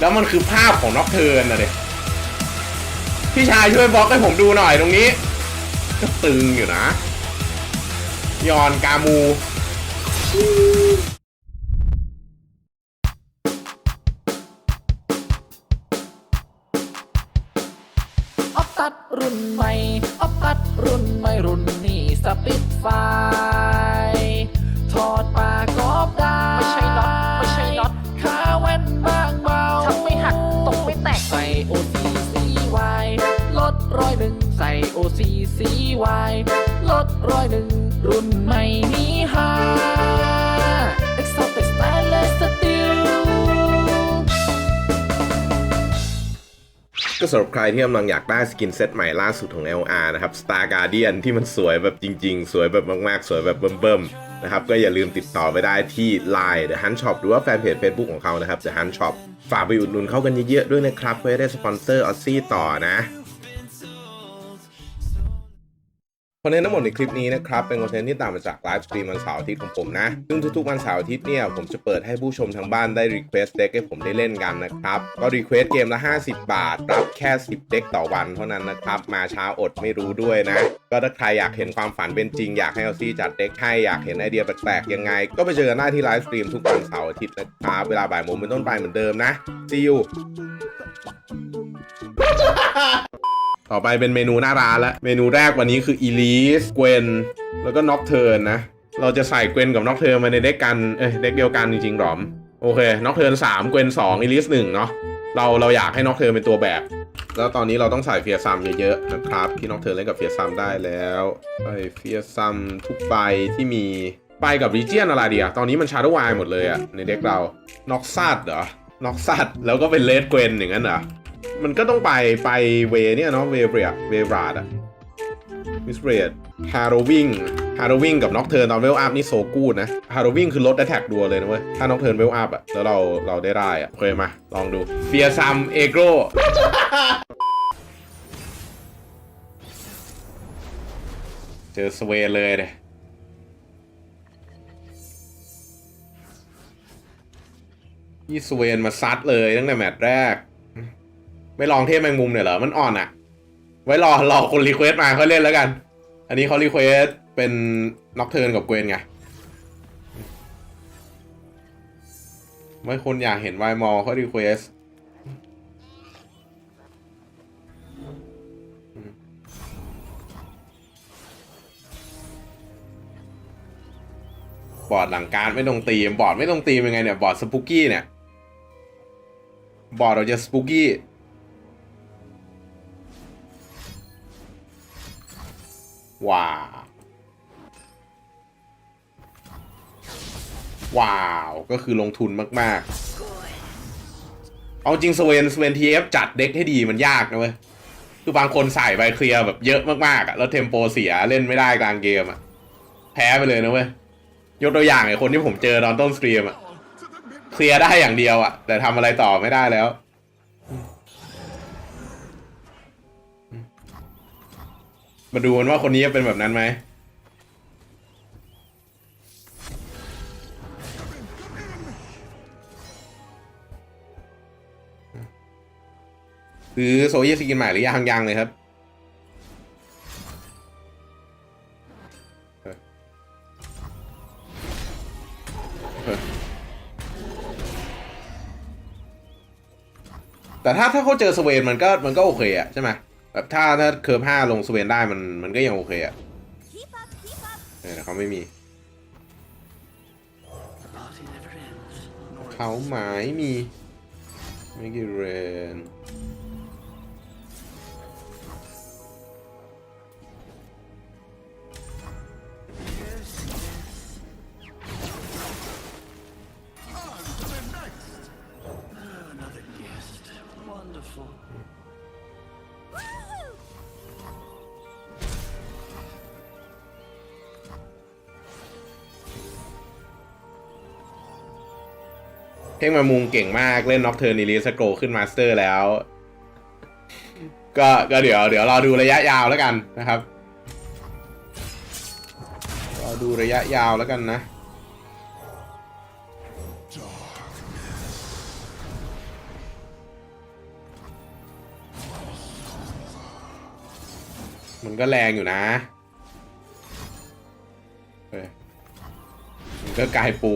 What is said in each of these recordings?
แล้วมันคือภาพของน็อกเทิร์นนะเด็พี่ชายช่วยบล็อกให้ผมดูหน่อยตรงนี้ ก็ตึงอยู่นะ ยอนกามูออฟตัดรุ่นใหม่ออฟตัดรุ่นใหม่รุ่นนี้สปิดไฟ OCCY ลดร้อยหนึ่งรุ่นใหม่นี้ฮา Exotic Stainless Steel ก็สำหรับใครที่กำลังอยากได้สกินเซตใหม่ล่าสุดของ LR นะครับ Star Guardian ที่มันสวยแบบจริง ๆ สวยแบบมาก ๆ สวยแบบเบิ่มๆนะครับ ก็อย่าลืมติดต่อไปได้ที่ Line The Hunt Shop หรือว่าแฟนเพจ Facebook ของเขานะครับ The Hunt Shop ฝากไปอุดหนุนเขากันเยอะๆด้วยนะครับ เพื่อได้สปอนเซอร์ออซซี่ต่อนะ อนเทนต์ทั้งหมดในคลิปนี้นะครับ เป็นคอนเทนต์ที่ต่างมาจากไลฟ์สตรีมวันเสาร์อาทิตย์ของผมนะ ซึ่งทุกๆวันเสาร์อาทิตย์เนี่ย ผมจะเปิดให้ผู้ชมทางบ้านได้รีเควสเด็กให้ผมได้เล่นกันนะครับ ก็รีเควสเกมละ 50 บาท รับแค่ 10 เด็กต่อวันเท่านั้นนะครับ มาช้าอดไม่รู้ด้วยนะ ก็ถ้าใครอยากเห็นความฝันเป็นจริง อยากให้เอลซี่จัดเด็กให้อยากเห็นไอเดียแปลกๆยังไง ก็ไปเจอกันได้ที่ไลฟ์สตรีมทุกวันเสาร์อาทิตย์นะครับเวลาบ่ายโมงเป็นต้นไปเหมือนเดิมนะ see you ต่อไปเป็นเมนูหน้าร้านแล้วเมนูแรกวันนี้คืออีลิสเกวนแล้วก็น็อกเทิร์นนะ เราจะใส่เกวนกับน็อกเทิร์นมาในเด็กกันเอ้ยเด็กเดียวกันจริงๆหรอมโอเคน็อกเทิร์นสามเกวนสองอีลิสหนึ่งเนาะเราเราอยากให้น็อกเทิร์นเป็นตัวแบบ แล้วตอนนี้เราต้องใส่เฟียซัมเยอะๆนะครับที่น็อกเทิร์นเล่นกับเฟียซัมได้แล้วใส่เฟียซัมทุกใบที่มีไปกับรีเจียนอะไรเดียตอนนี้มันชาร์ดวายหมดเลยอะในเด็กเราน็อกซัดเหรอน็อกซัดแล้วก็เป็นเลดเกวนอย่างนั้นเหรอ มันก็ต้องไปไปเวเนี่ยเนาะเวเรียเวราดอะมิสเรดฮาโรวิงฮาโรวิงกับน็อกเทิร์นตอนเวลอัพนี่โซกูดนะฮาโรวิงคือลดแอ t แทกดัวเลยนะเว้ย ถ้าน็อกเทิร์นเวลอัพอะแล้วเราเราได้ได้อะเคยมา ลองดูเฟียซัมเอโกรเจอสเวเลยเลยยี่สเวนมาซัดเลยตั้งแต่แมตช์แรก ไม่ลองเทพแมงมุมเนี่ยเหรอ มันอ่อนอะไว้รอรอคนรีเควสต์มาเขาเล่นแล้วกัน อันนี้เขารีเควสต์เป็นน็อกเทิร์นกับเกวนไงไม่คนอยากเห็นไวมอลเขารีเควสต์บอร์ดหลังการไม่ตรงตีมบอร์ดไม่ตรงตีมยังไงเนี่ย บอร์ดสปุกกี้เนี่ย บอร์ดเราจะสปุกกี้ ว้าวว้าว ก็คือลงทุนมาก ๆ เอาจริงสเวนสเวนทีเอฟจัดเด็กให้ดีมันยากนะเว้ย คือบางคนใส่ไปเคลียร์แบบเยอะมากๆอะแล้วเทมโปเสียเล่นไม่ได้กลางเกมอะแพ้ไปเลยนะเว้ย ยกตัวอย่างไอ้คนที่ผมเจอตอนต้นสตรีมอะเคลียร์ได้อย่างเดียวอะแต่ทำอะไรต่อไม่ได้แล้ว มาดูกันว่าคนนี้จะเป็นแบบนั้นไหมซื้อโซเยสกินใหม่หรือยังยังเลยครับ แต่ถ้าถ้าเขาเจอสเวนมันก็มันก็โอเคอะใช่ไหม แบบถ้าถ้าเคิร์ฟห้าลงสเวนได้มันมันก็ยังโอเคอะเออแต่เขาไม่มี เขาหมายมีไม่กี่เรน เท่งมามุงเก่งมากเล่นน็อกเทอร์นิลิสโกขึ้นมาสเตอร์แล้ว ก็ก็เดี๋ยวเดี๋ยวรอดูระยะยาวแล้วกันนะครับรอดูระยะยาวแล้วกันนะมันก็แรงอยู่นะมันก็กายปู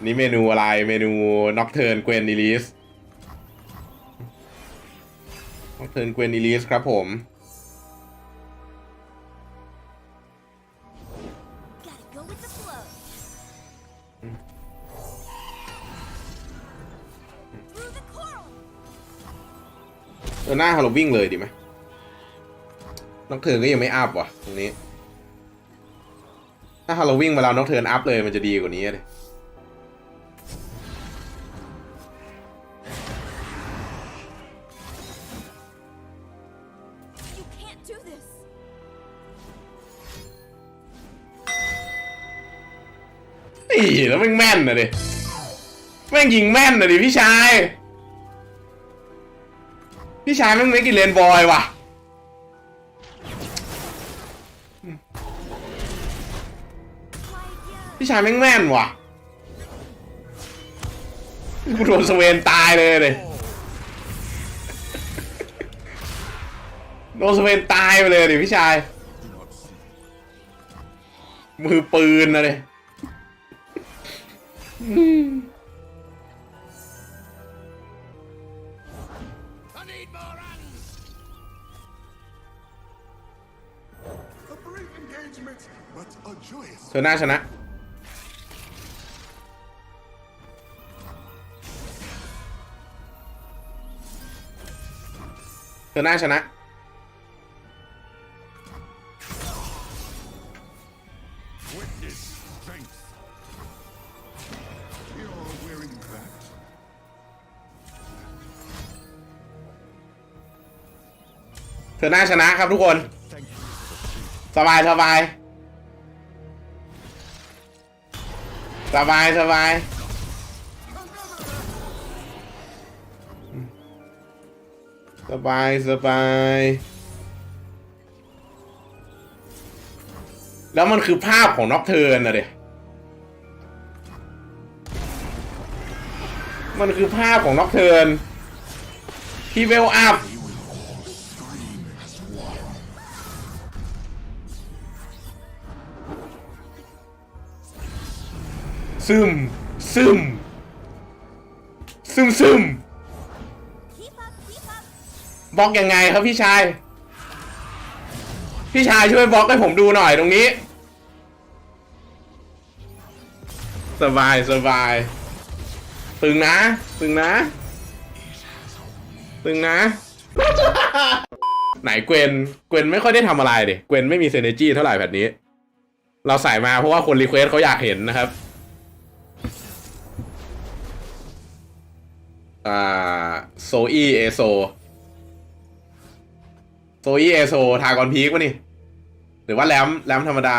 นนี้เมนูอะไรเมนูน็อกเทิร์นเกวนนิลิสน็อกเทิร์นเกวนนิลิสครับผม Gotta go with the flow. Through the coral. เออหน้าฮาโลวิ่งเลยดีไหมน็อกเทิร์นก็ยังไม่อัพว่ะตรงนี้ ถ้าฮาโลวิ่งมาแล้วน็อกเทิร์นอัพเลยมันจะดีกว่านี้เลย แล้วแม่งแม่นนะดิแม่งยิงแม่นนะดิพี่ชาย พี่ชายแม่งไม่กินเลนบอยว่ะพี่ชายแม่งแม่นว่ะกูโดนสเวนตายเลยเลยโดนสเวนตายไปเลยดิพี่ชาย มือปืนนะเลย เธอหน้าชนะเธอหน้าชนะ อหน้าชนะครับทุกคน สบายสบายสบายสบายสบายสบาย แล้วมันคือภาพของน็อกเทิร์นนะเด็มันคือภาพของน็อกเทิร์นที่เวลอัพ ซึม ซึม ซึมซึมบล็อกยังไงครับพี่ชาย พี่ชายช่วยบล็อกให้ผมดูหน่อยตรงนี้ สบายสบายตึงนะ ตึงนะ ตึงนะ ไหนเกวนเกวนไม่ค่อยได้ทำอะไรเด็เกวนไม่มีเซเนจี้เท่าไหร่แบบนี้ เราใส่มาเพราะว่าคนรีเควสเขาอยากเห็นนะครับ อ่าโซอีเอโซโซอีเอโซทากอนพีกวะนี่ หรือว่าแรมแรมธรรมดา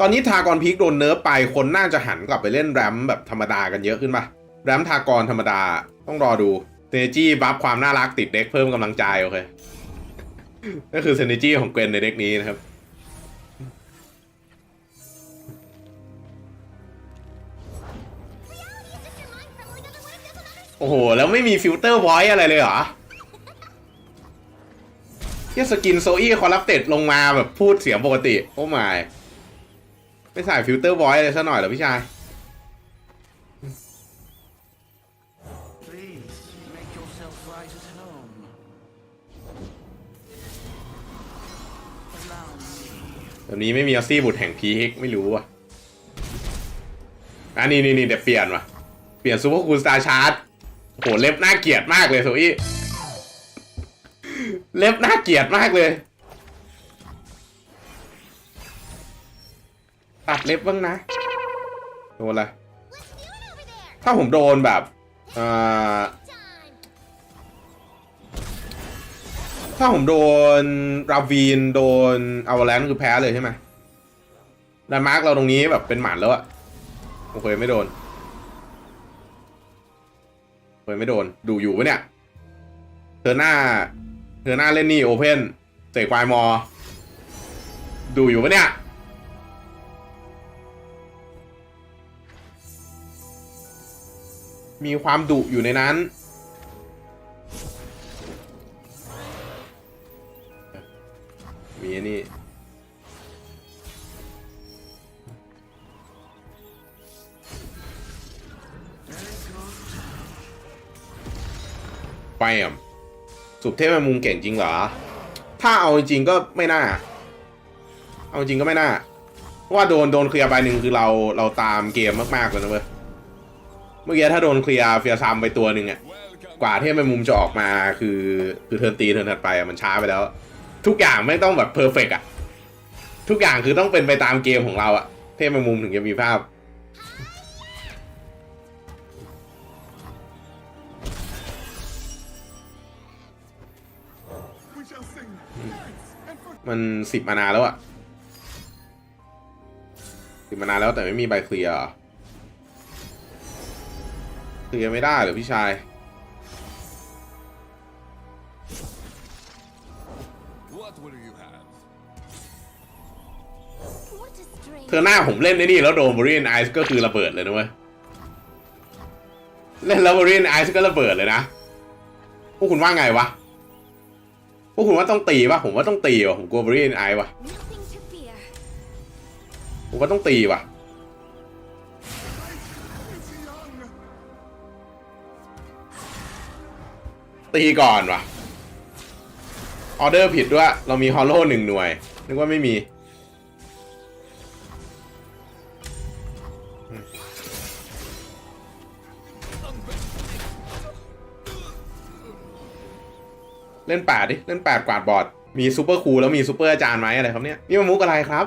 ตอนนี้ทากอนพีกโดนเนิร์ฟไปคนน่าจะหันกลับไปเล่นแรมแบบธรรมดากันเยอะขึ้นปะแรมทากอนธรรมดาต้องรอดูเซนจี้บัฟความน่ารักติดเด็กเพิ่มกำลังใจโอเคก็คือเซนจี้ของเกวนในเด็กนี้นะครับ โอ้โห แล้วไม่มีฟิลเตอร์ไวท์อะไรเลยเหรอแค่สกินโซอี้คอรัปเต็ดลงมาแบบพูดเสียงปกติ โอ้ไม่ไม่ใส่ฟิลเตอร์ไวท์เลยซะหน่อยเหรอพี่ชาย Please make yourself right at home. Allow me. แบบนี้ไม่มีออสซี่บุตรแห่งพีคไม่รู้อะอันนี้นี่นี่เดี๋ยวเปลี่ยนว่ะ เปลี่ยนซูเปอร์คูลสตาร์ชาร์จ โหเล็บน่าเกลียดมากเลยโซอี้เล็บน่าเกลียดมากเลย ตัดเล็บบ้างนะ โดนอะไร ถ้าผมโดนแบบอ่าถ้าผมโดนราวีนโดนอวาแลนคือแพ้เลยใช่ไหมแลนด์มาร์กเราตรงนี้แบบเป็นหมันแล้วอะโอเคไม่โดน โอไม่โดน ดูอยู่ปะเนี่ย เธอหน้า เธอหน้าเล่นนี่โอเพนเสกควายมอ ดูอยู่ปะเนี่ยมีความดุอยู่ในนั้น มีอัน นี่ไปอะสุบเทพแมงมุมเก่งจริงเหรอ ถ้าเอาจริงก็ไม่น่า เอาจริงก็ไม่น่า เพราะว่าโดนโดนเคลียร์ใบหนึ่งคือเราเราตามเกมมากๆเลยนะเว้ย เมื่อกี้ถ้าโดนเคลียร์เฟียซัมไปตัวหนึ่งอะกว่าเทพแมงมุมจะออกมาคือคือเทิร์นตีเทิร์นถัดไปอะมันช้าไปแล้ว ทุกอย่างไม่ต้องแบบเพอร์เฟกอะทุกอย่างคือต้องเป็นไปตามเกมของเราอะเทพแมงมุมถึงจะมีภาพ มันสิบมานานแล้วอะสิบมานานแล้วแต่ไม่มีใบเคลียร์เคลียร์ไม่ได้เหรอพี่ชายเธอหน้าผมเล่นไอ้นี่แล้วโดนบริเวณไอซ์ก็คือระเบิดเลยนะเว้ย เล่นแล้วบริเวณไอซ์ก็ระเบิดเลยนะ พวกคุณว่าไงวะ วกคุณว่าต้องตีปะผมว่าต้องตีว่ะผมกลัวบริเวณไอว่ะผมว่าต้องตีว่ะตีก่อนว่ะออเดอร์ผิดด้วย เรามีฮอลโล่หนึ่งหน่วยนึกว่าไม่มี เล่นแปดดิ เล่นแปดกวาดบอร์ด มีซูเปอร์คูลแล้วมีซูเปอร์อาจารย์ไหมอะไรครับเนี่ย นี่มันมุกอะไรครับ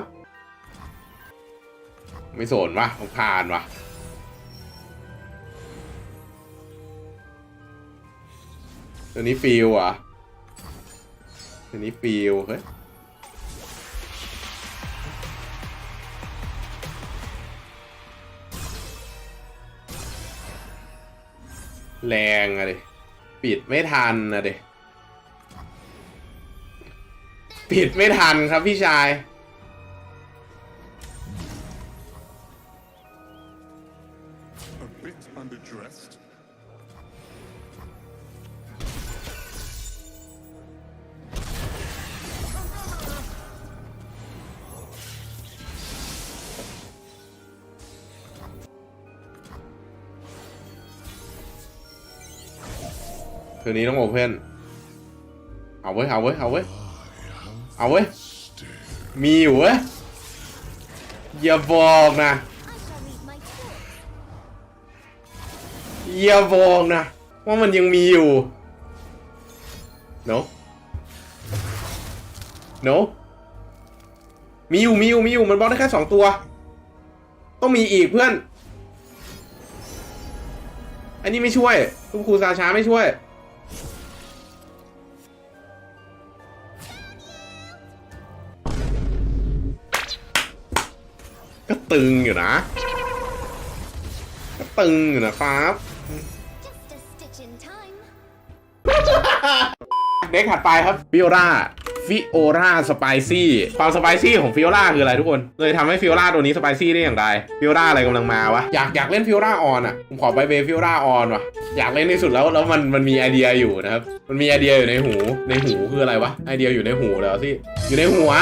ไม่สนวะผมผ่านวะตัวนี้ฟิลเรอะตัวนี้ฟิลเฮ้ยแรงอะดิปิดไม่ทันอะดิ ปิดไม่ทันครับพี่ชาย A bit underdressed. คืนนี้ต้องโอเพนเอาเว้ยเอาเว้ยเอาเว้ย เอาเว้ย มีอยู่เว้ย อย่าบอกนะ อย่าบอกนะ ว่ามันยังมีอยู่ no no มีอยู่มีอยู่มีอยู่มันบล็อกได้แค่สองตัว ต้องมีอีกเพื่อน อันนี้ไม่ช่วยคุณครูซาช้าไม่ช่วย ตึงอยู่นะก็ตึงอยู่นะครับ Just a stitch in time. เด็กถัดไปครับฟิโอราฟิโอราสไปซี่ความสไปซี่ของฟิโอราคืออะไรทุกคน เลยทำให้ฟิโอราตัวนี้สไปซี่ได้อย่างไรฟิโอราอะไรกำลังมาวะ อยากอยากเล่นฟิโอราออนอะผมขอไปเบฟิโอราออนว่ะ อยากเล่นที่สุดแล้วแล้วมันมันมีไอเดียอยู่นะครับ มันมีไอเดียอยู่ในหูในหูคืออะไรวะไอเดียอยู่ในหูแล้วสิอยู่ในหัว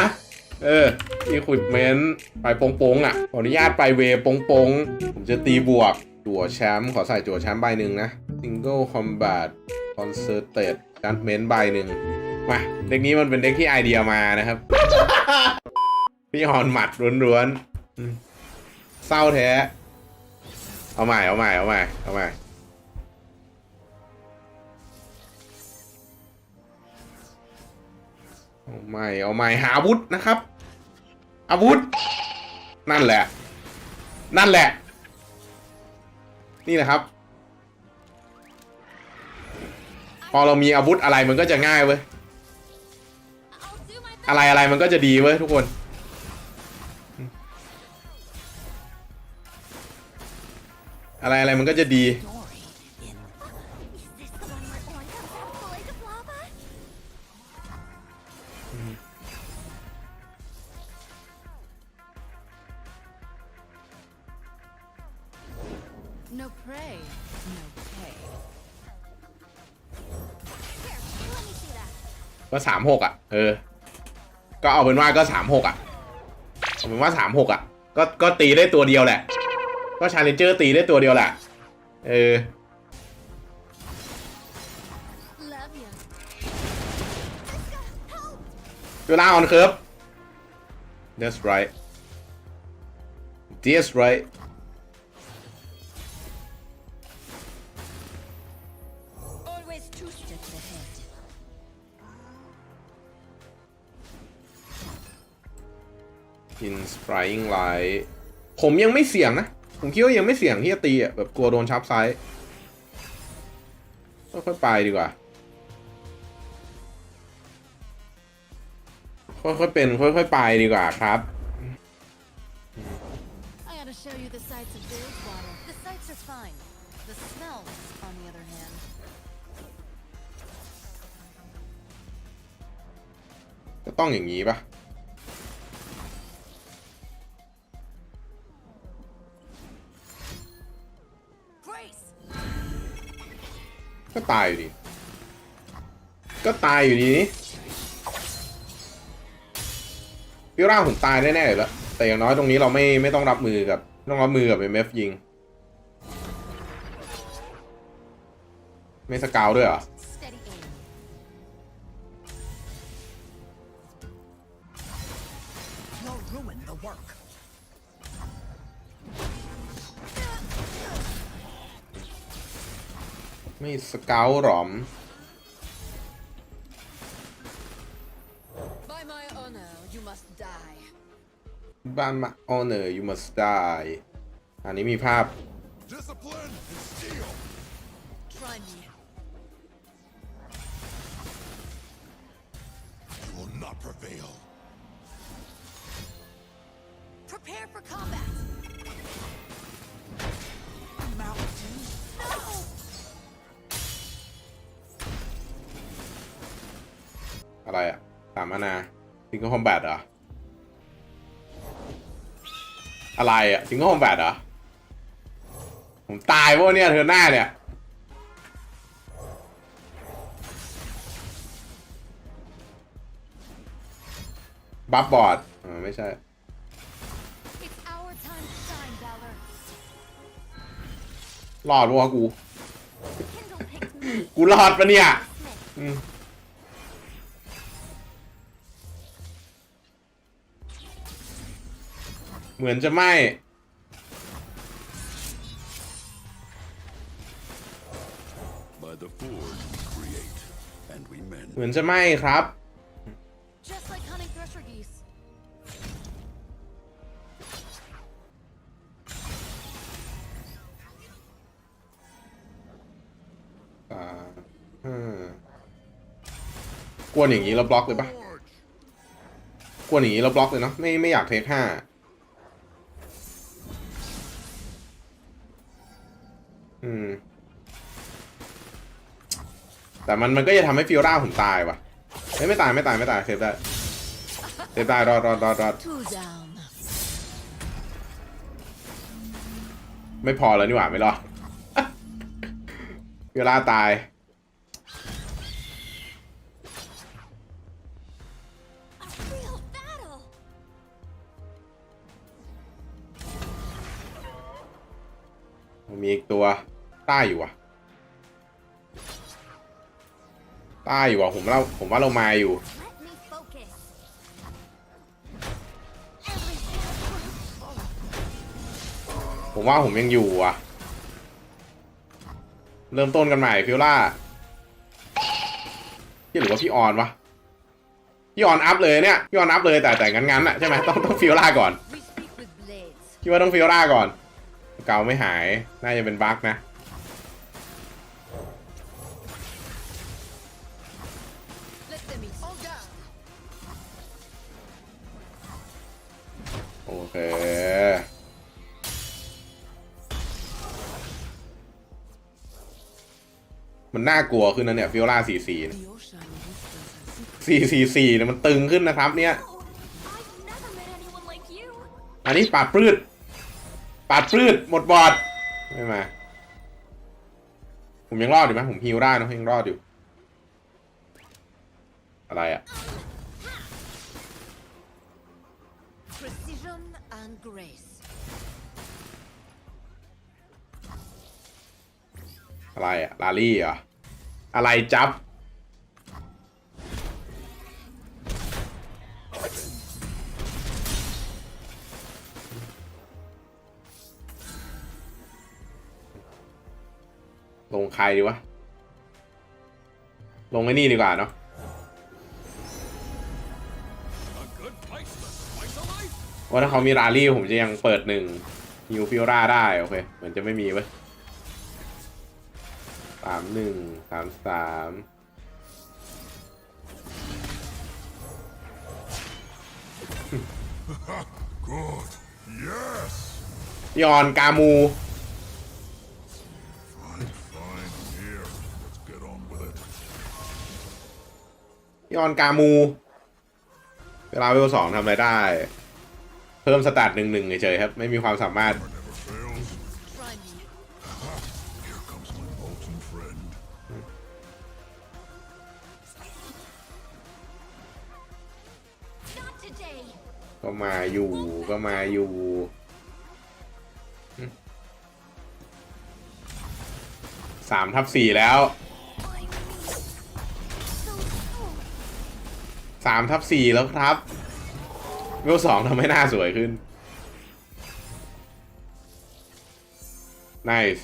เอออีควิปเมนต์ไปโป้งๆอะ ขออนุญาตไปเวโป้งๆ ผมจะตีบวกจั่วแชมป์ขอใส่จั่วแชมป์ใบหนึ่งนะ Single Combat Concerted Judgment ใบหนึ่งมาเด็กนี้มันเป็นเด็กที่ไอเดียมานะครับ พี่ฮอนหมัดล้วนๆเศร้าแท้ เอาใหม่เอาใหม่เอาใหม่เอาใหม่เอาใหม่เอาใหม่หาอาวุธนะครับ อาวุธ นั่นแหละ นั่นแหละ นี่แหละครับ พอเรามีอาวุธอะไรมันก็จะง่ายเว้ย อะไรอะไรมันก็จะดีเว้ยทุกคน อะไรอะไรมันก็จะดี ก็สามหกอะ เออ ก็เอาเป็นว่าก็สามหกอะเอาเป็นว่าสามหกอะ ก็ก็ตีได้ตัวเดียวแหละ ก็ชาเลนเจอร์ตีได้ตัวเดียวแหละ เออ Love you. เวลาออนเคิร์ฟ that's right that's right inspiring light ผมยังไม่เสี่ยงนะ ผมคิดว่ายังไม่เสี่ยงที่จะตีอะแบบกลัวโดนชับไซส์ค่อยๆไปดีกว่า ค่อยๆเป็นค่อยๆไปดีกว่าครับ I gotta show you the sights of Bilgewater. The sights are fine. The smells, on the other hand. ก็ต้องอย่างนี้ปะ Grace! ก็ตายอยู่ดี ก็ตายอยู่ดีนี่พี่ร่าผมตายแน่ๆอยู่แล้วแต่อย่างน้อยตรงนี้เราไม่ไม่ต้องรับมือกับต้องรับมือกับเอเมฟยิง ไม่สกาวด้วยเหรอ ไม่สเกาวหรอม By my honor, you must die. บ้านมา honor you must die อันนี้มีภาพ อะไรอะสามมานาซิงเกิลคอมแบทเหรอ อะไรอะซิงเกิลคอมแบทเหรอ ผมตายพวกเนี่ยเธอหน้าเนี่ย บัฟบอร์ดอ่าไม่ใช่ It's our time to shine, Valor. รอดวะกู Kindle picked me. กูรอดปะเนี่ย Smith. อืม เหมือนจะไม่ By the forge we create, and we mend. เหมือนจะไม่ครับ Just like hunting thresher geese. อ่าอืมกวนอย่างนี้เราบล็อกเลยปะ Forge. กวนอย่างนี้เราบล็อกเลยเนาะไม่ไม่อยากเทคห้า แต่มันมันก็จะทำให้ฟิโอร่าผมตายว่ะเอ้ยไม่ตายไม่ตายไม่ตายเซฟได้เซฟได้รอดรอดรอดรอดไม่พอแล้วนี่หว่าไม่รอดฟิโอร่าตาย มีอีกตัวใต้อยู่ว่ะ ใต้อยู่ว่ะผมว่าผมว่าเรามาอยู่ ผมว่าผมยังอยู่อะ เริ่มต้นกันใหม่ฟิวล่าพี่หรือว่าพี่ออนวะพี่ออนอัพเลยเนี่ยพี่ออนอัพเลยแต่แต่งั้นงั้นอะใช่ไหมต้องต้องฟิวล่าก่อน We speak with blades. พี่ว่าต้องฟิวล่าก่อน เกาไม่หายน่าจะเป็นบั๊กนะ เค มันน่ากลัวขึ้นนะเนี่ยฟิโอล่าสี่สี่สี่สี่สี่เนี่ยมันตึงขึ้นนะครับ เนี่ย อันนี้ปาดปลืดปาดปลืดหมดบอดไม่มาผมยังรอดอยู่ไหมผมฮิวได้นอะยังรอดอยู่ อะไรอะ grace. อะไรอะลาลี่เหรอ อะไรจับ ลงใครดีวะ ลงไอ้นี่ดีกว่าเนาะ ว่าถ้าเขามีราลี่ผมจะยังเปิดหนึ่งฮิวฟิโอราได้โอเคเหมือนจะไม่มีเว้ยสามหนึ่งสามสาม Good. Yes. ยอนกามู Fine, fine. Here. Let's get on with it. ยอนกามู เวลาเวลสองทำอะไรได้ เพิ่มสตาร์ทหนึ่งหนึ่งเฉยๆครับ ไม่มีความสามารถ Here comes my molten friend. ก็มาอยู่ก็มาอยู่สามทับสี่แล้วสามทับสี่แล้วครับ เวลสองทำให้หน้าสวยขึ้น nice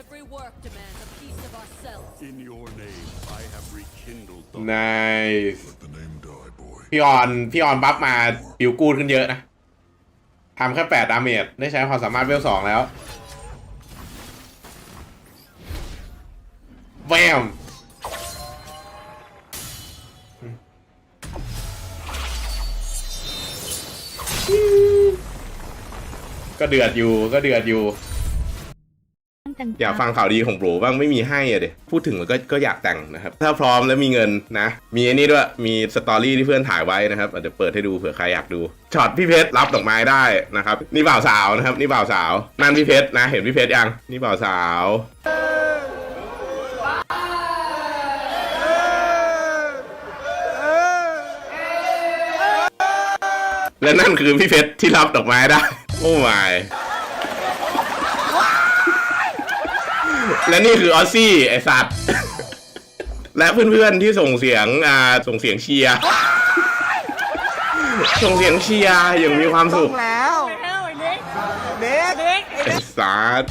Every work demands a piece of ourselves. In your name, I have rekindled the nice Let the name die, boy. พี่ออน พี่ออนบัฟมาปิวกูดขึ้นเยอะนะทำแค่แปดดาเมจได้ใช้ความสามารถเวลสองแล้วแวม ก็เดือดอยู่ก็เดือดอยู่อยากฟังข่าวดีของโบรบ้างไม่มีให้อะเดพูดถึงมันก็ก็อยากแต่งนะครับ ถ้าพร้อมแล้วมีเงินนะ มีอันนี้ด้วยมีสตอรี่ที่เพื่อนถ่ายไว้นะครับอาจจะเปิดให้ดูเผื่อใครอยากดูช็อตพี่เพชรรับดอกไม้ได้นะครับ นี่บ่าวสาวนะครับ นี่บ่าวสาวนั่นพี่เพชรนะ เห็นพี่เพชรยังนี่บ่าวสาว และนั่นคือพี่เพชรที่รับดอกไม้ได้ โอ้ my และนี่คือออซซี่ไอสัตว์ และเพื่อนๆที่ส่งเสียงอ่าส่งเสียงเชียร์ส่งเสียงเชียร์อย่างมีความสุขแล้วเด็กไอสัตว์